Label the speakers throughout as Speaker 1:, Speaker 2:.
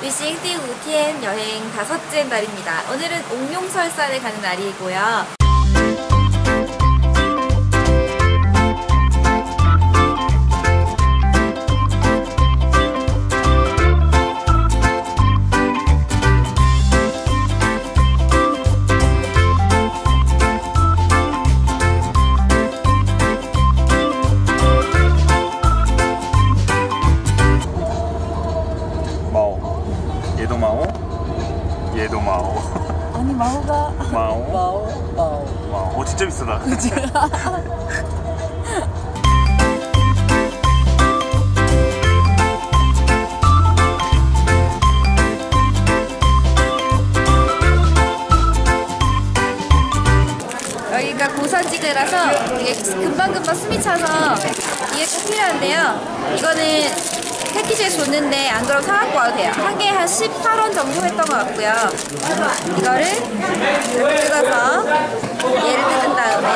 Speaker 1: 위싱 띠 우티엔 여행 다섯째 날입니다. 오늘은 옥룡설산에 가는 날이고요.
Speaker 2: 아니 마오가
Speaker 3: 마오?
Speaker 2: 마오 마오.
Speaker 3: 마오. 어 진짜 비싸다.
Speaker 1: 여기가 고산지대라서 이게 금방금방 숨이 차서 이게 꼭 필요한데요. 이거는 패키지에 줬는데 안 그럼 사갖고 와도 돼요. 한 개에 한 18원 정도 했던 것 같고요. 이거를 이렇게 뜯어서 얘를 뜯은 다음에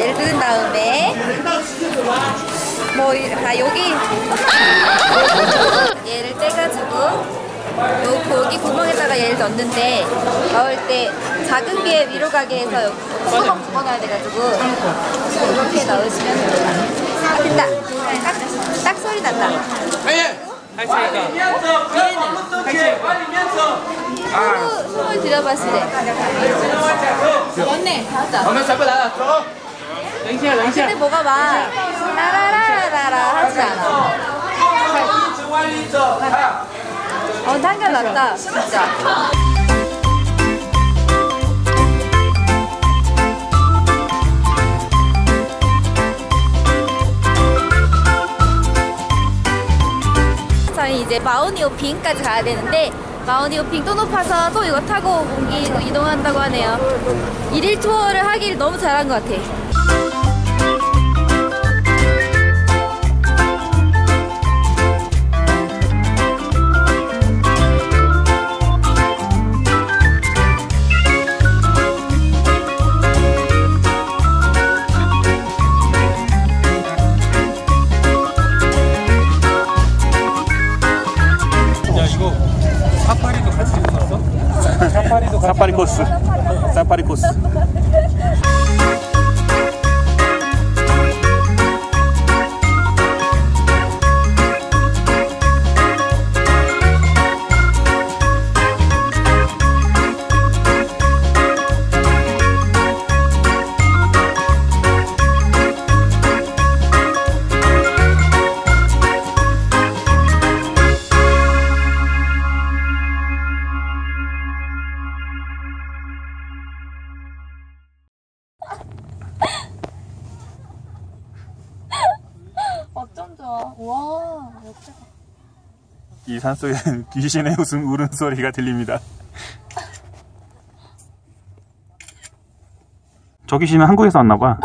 Speaker 1: 얘를 뜯은 다음에 뭐, 이- 아, 여기 얘를 떼가지고 요 고기 구멍에다가 얘를 넣는데 넣을 때 작은 게 위로 가게 해서 콩고방 집어넣어야 돼가지고 이렇게 넣으시면 됩니다. 아 됐다. 딱, 딱 소리 났다. 할 차이가. 할 차이가. 손을 들여봤을 때. 언니, 다
Speaker 4: 언니 잡고 나 들어. 랭시야, 랭시야.
Speaker 1: 근데 뭐가 막 라라라라라 하지 않아. 어, 한결 낫다, 진짜. 이제 마오니오핑까지 가야 되는데 마오니오핑 또 높아서 또 이거 타고 옮기 이동한다고 하네요. 일일 투어를 하길 너무 잘한 것 같아.
Speaker 5: 사파리도 같이 사파리
Speaker 3: 코스 사파리 이 산속에는 귀신의 웃음 울음소리가 들립니다. 저 귀신은 한국에서 왔나봐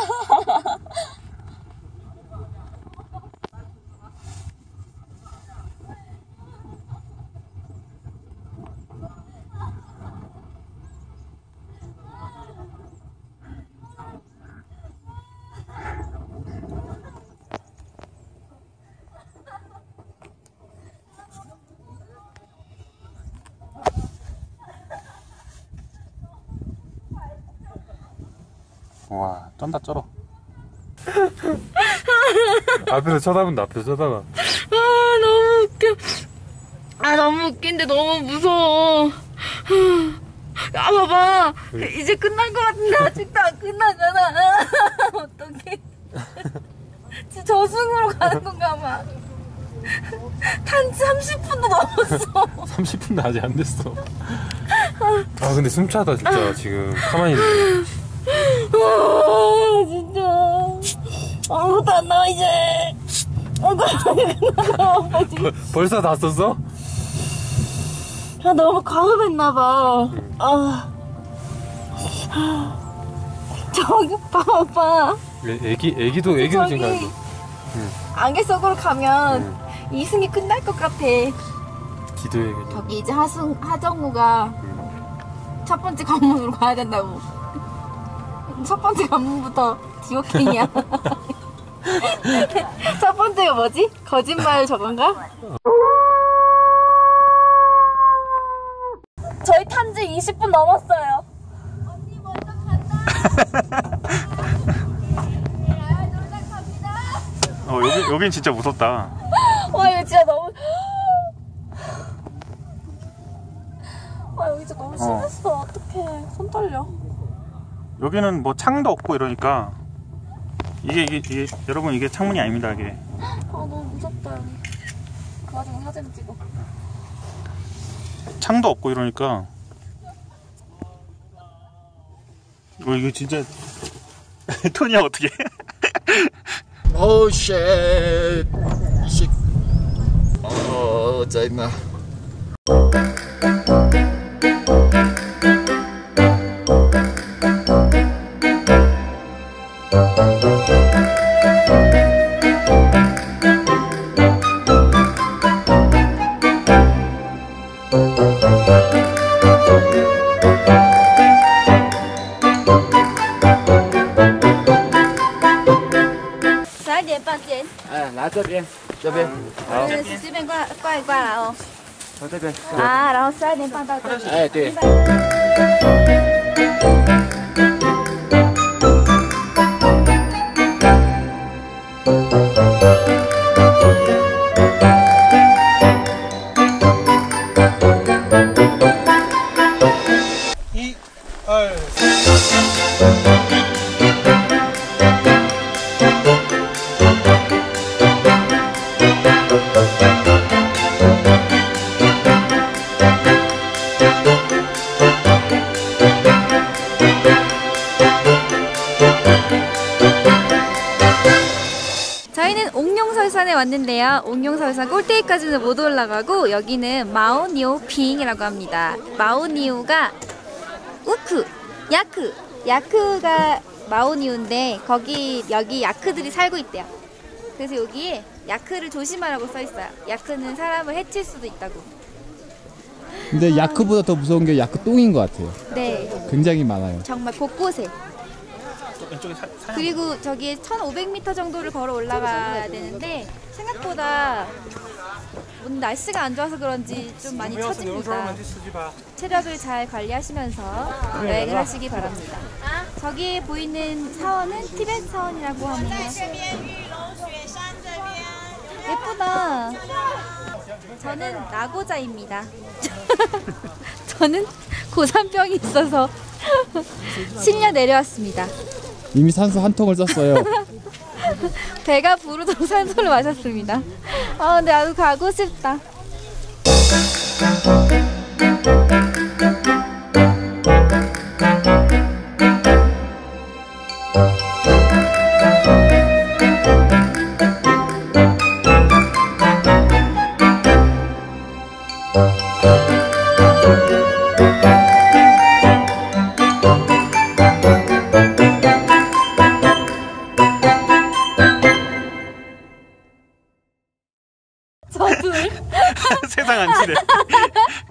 Speaker 3: 와 쩐다 쩔어
Speaker 5: 앞에서 쳐다본다 앞에서 쳐다봐
Speaker 1: 아 너무 웃겨. 아 너무 웃긴데 너무 무서워. 아 봐봐 이제 끝날 것 같은데 아직도 안 끝나잖아. 어떡해. 지금 저승으로 가는 건가 봐. 탄지 30분도 넘었어.
Speaker 5: 30분도 아직 안 됐어 아 근데 숨차다 진짜 지금 가만히 있네
Speaker 1: 와 진짜 아무것도 안 나와 이제. 지금.
Speaker 5: 벌써 다 썼어?
Speaker 1: 아 너무 과음했나봐. 아. 저기 봐봐.
Speaker 5: 애- 애기 애기도 애기도 지금
Speaker 1: 저기
Speaker 5: 가는
Speaker 1: 안개 속으로 가면 이승이 끝날 것 같아.
Speaker 5: 기도해야겠네
Speaker 1: 저기 이제 하승 하정우가 첫 번째 관문으로 가야 된다고. 첫 번째 관문부터 지옥행이야. 첫 번째가 뭐지? 거짓말 저건가?
Speaker 2: 저희 탄 지 20분 넘었어요.
Speaker 3: 어, 여기, 여긴 진짜 무섭다.
Speaker 2: 와 이거 진짜 너무. 와 여기 진짜 너무 심했어. 어. 떡해 손 떨려.
Speaker 3: 여기는 뭐 창도 없고 이러니까 이게 이게 이게 여러분 이게 창문이 아닙니다 이게
Speaker 2: 아 너무 무섭다 여기. 그 와중에 사진 찍어.
Speaker 3: 창도 없고 이러니까 이거 이거 진짜 톤이야 어떻게
Speaker 6: Oh shit! 이식. 어, 짜증나. 这边，这边，好，
Speaker 1: 嗯，这边挂挂一挂了哦。
Speaker 6: 到这边。
Speaker 1: 啊，然后十二点半到这里。
Speaker 6: 哎，对。
Speaker 1: 왔는데요. 옥룡설산 꼭대기까지는 못 올라가고 여기는 마오니오핑이라고 합니다. 마오니오가 우크, 야크, 야크가 마오니오인데 거기 여기 야크들이 살고 있대요. 그래서 여기에 야크를 조심하라고 써 있어요. 야크는 사람을 해칠 수도 있다고.
Speaker 7: 근데 야크보다 더 무서운 게 야크 똥인 것 같아요.
Speaker 1: 네,
Speaker 7: 굉장히 많아요.
Speaker 1: 정말 곳곳에.
Speaker 3: 왼쪽에 사, 사
Speaker 1: 그리고 저기에 1,500m 정도를 걸어 올라가야 되는데 생각보다 오늘 날씨가 안 좋아서 그런지 좀 많이 처집니다. 체력을 잘 관리하시면서 여행을 하시기 바랍니다. 저기에 보이는 사원은 티벳 사원이라고 합니다. 예쁘다. 저는 나고자입니다. 저는 고산병이 있어서 실려 내려왔습니다.
Speaker 7: 이미 산소 한 통을 썼어요.
Speaker 1: 배가 부르도록 산소를 마셨습니다. 아 근데 나도 가고 싶다. 저도
Speaker 3: 세상 안 치네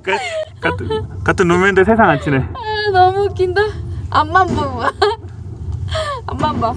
Speaker 3: 그, 같은 같은 룸메인데 세상 안 치네
Speaker 1: 아, 너무 웃긴다. 앞만 봐. 앞만 봐.